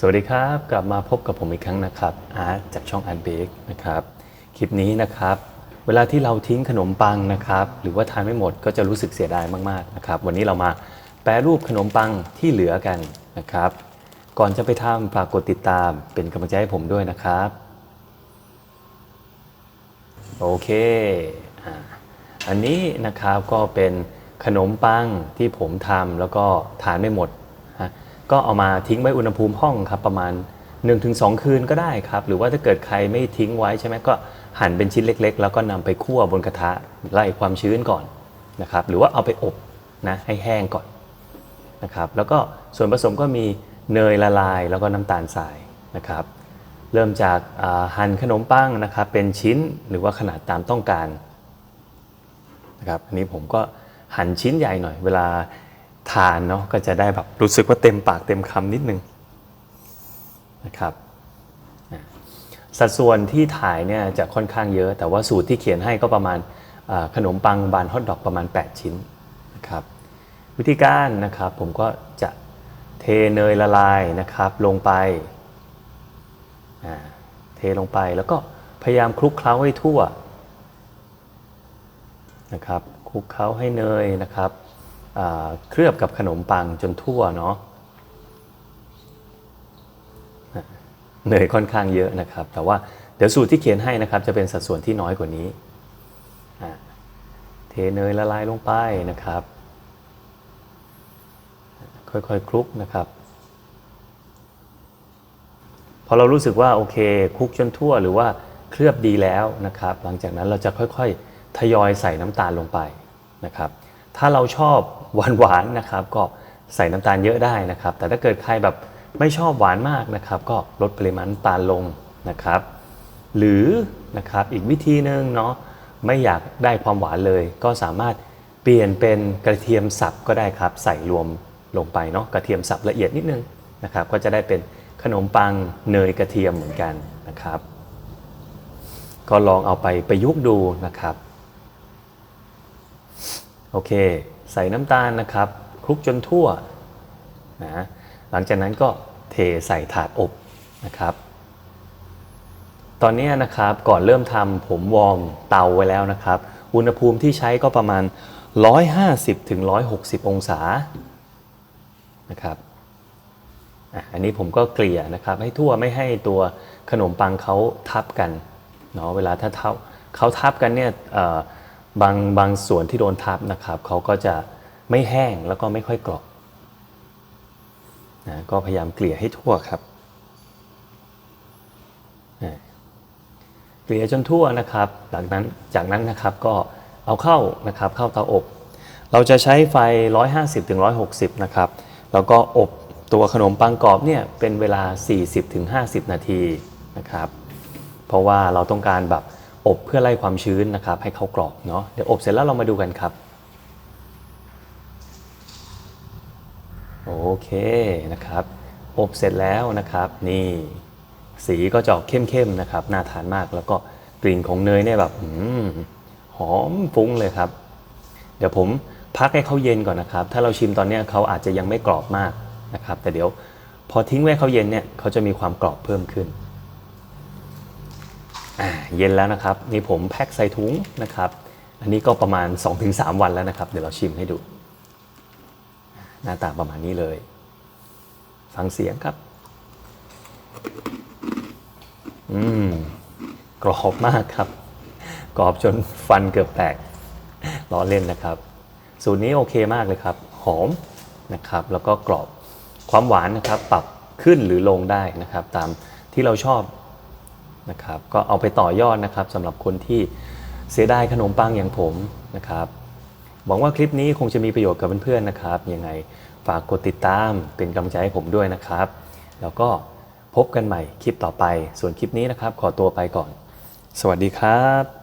สวัสดีครับกลับมาพบกับผมอีกครั้งนะครับอาร์ตจากช่องอาร์ตเบกนะครับคลิปนี้นะครับ เวลาที่เราทิ้งขนมปังนะครับ หรือว่าทานไม่หมดก็จะรู้สึกเสียดายมากๆนะครับวันนี้เรามาแปรรูปขนมปังที่เหลือกันนะครับ ก่อนจะไปทำฝากกดติดตามเป็นกำลังใจให้ผมด้วยนะครับ โอเคอันนี้นะครับก็เป็นขนมปังที่ผมทำแล้วก็ทานไม่หมดฮะ ก็เอามาทิ้งไว้อุณหภูมิห้องครับประมาณ 1-2 คืนก็ได้ครับ หรือว่าถ้าเกิดใครไม่ทิ้งไว้ใช่ไหมก็หั่นเป็นชิ้นเล็ก ๆ แล้วก็นำไปคั่วบนกระทะไล่ความชื้นก่อนนะครับ หรือว่าเอาไปอบนะให้แห้งก่อนนะครับแล้วก็ส่วนผสมก็มีเนยละลายแล้วก็น้ำตาลทรายนะครับ เริ่มจากหั่นขนมปังนะครับเป็นชิ้นหรือว่าขนาดตามต้องการนะครับอันนี้ผมก็หั่นชิ้นใหญ่หน่อย เวลา ทานเนาะก็จะได้แบบรู้สึกว่าเต็มปากเต็มคำนิดนึงนะครับสัดส่วนที่ถ่ายเนี่ยจะค่อนข้างเยอะ แต่ว่าสูตรที่เขียนให้ก็ประมาณขนมปังบานฮอทดอกประมาณ 8 ชิ้นนะครับวิธีการนะครับผมก็จะเทเนยละลายนะครับลงไปเทลงไปแล้วก็พยายามคลุกเคล้าให้ทั่วนะครับคลุกเคล้าให้เนยนะครับ เคลือบกับขนมปังจนทั่วเนาะอะเนยค่อนข้างเยอะนะครับ แต่ว่าเดี๋ยวสูตรที่เขียนให้นะครับ จะเป็นสัดส่วนที่น้อยกว่านี้ เทเนยละลายลงไปนะครับ ค่อยๆคลุกนะครับ พอเรารู้สึกว่าโอเคคลุกจนทั่วหรือว่าเคลือบดีแล้วนะครับ หลังจากนั้นเราจะค่อยๆ ทยอยใส่น้ำตาลลงไปนะครับ ถ้าเราชอบหวานๆนะครับ ก็ใส่น้ำตาลเยอะได้นะครับ แต่ถ้าเกิดใครแบบไม่ชอบหวานมากนะครับ ก็ลดปริมาณน้ำตาลลงนะครับ หรือนะครับอีกวิธีหนึ่งเนาะไม่อยากได้ความหวานเลย ก็สามารถเปลี่ยนเป็นกระเทียมสับก็ได้ครับ ใส่รวมลงไปเนาะกระเทียมสับละเอียดนิดนึงนะครับ ก็จะได้เป็นขนมปังเนยกระเทียมเหมือนกันนะครับ ก็ลองเอาไปประยุกต์ดูนะครับ เค ใส่น้ำตาลนะครับคลุกจนทั่วนะหลังจากนั้นก็เทใส่ถาดอบนะครับ ตอนนี้นะครับก่อนเริ่มทำผมวอร์มเตาไว้แล้วนะครับ อุณหภูมิที่ใช้ก็ประมาณ 150ถึง160 องศานะครับอันนี้ผมก็เกลี่ยนะครับ ให้ทั่วไม่ให้ตัวขนมปังเขาทับกันเนาะเวลาถ้าเท่าเขาทับกันเนี่ยเอ่อ บางบางส่วนที่โดนทับนะครับเขาก็จะไม่แห้งแล้วก็ไม่ค่อยกรอบนะก็พยายามเกลี่ยให้ทั่วครับเกลี่ยจนทั่วนะครับจากนั้นจากนั้นนะครับก็เอาเข้านะครับเข้าเตาอบ เราจะใช้ไฟ 150ถึง160 นะครับแล้วก็อบตัวขนมปังกรอบเนี่ยเป็นเวลา 40ถึง50 นาทีนะครับ เพราะว่าเราต้องการแบบ อบเพื่อไล่ความชื้นนะครับ ให้เขากรอบเนาะเดี๋ยวอบเสร็จแล้วเรามาดูกันครับ โอเคนะครับ อบเสร็จแล้วนะครับ นี่ สีก็จะออกเข้มๆนะครับน่าทานมากแล้วก็กลิ่นของเนยเนี่ยแบบอหอมฟุ้งเลยครับ เดี๋ยวผมพักให้เขาเย็นก่อนนะครับ ถ้าเราชิมตอนนี้เขาอาจจะยังไม่กรอบมากนะครับ แต่เดี๋ยวพอทิ้งไว้เขาเย็นเนี่ยเขาจะมีความกรอบเพิ่มขึ้น เย็นแล้วนะครับ นี่ผมแพ็คใส่ถุงนะครับ อันนี้ก็ประมาณ 2-3 วันแล้วนะครับ เดี๋ยวเราชิมให้ดู หน้าตาประมาณนี้เลย ฟังเสียงครับ อืม กรอบมากครับ กรอบจนฟันเกือบแตกล้อเล่นนะครับ สูตรนี้โอเคมากเลยครับ หอมนะครับ แล้วก็กรอบความหวานนะครับ ปรับขึ้นหรือลงได้นะครับ ตามที่เราชอบ นะครับก็เอาไปต่อยอดนะครับสำหรับคนที่เสียดายขนมปังอย่างผมนะครับหวังว่าคลิปนี้คงจะมีประโยชน์กับเพื่อนๆนะครับยังไงฝากกดติดตามเป็นกำลังใจให้ผมด้วยนะครับ แล้วก็พบกันใหม่คลิปต่อไปส่วนคลิปนี้นะครับ ขอตัวไปก่อน สวัสดีครับ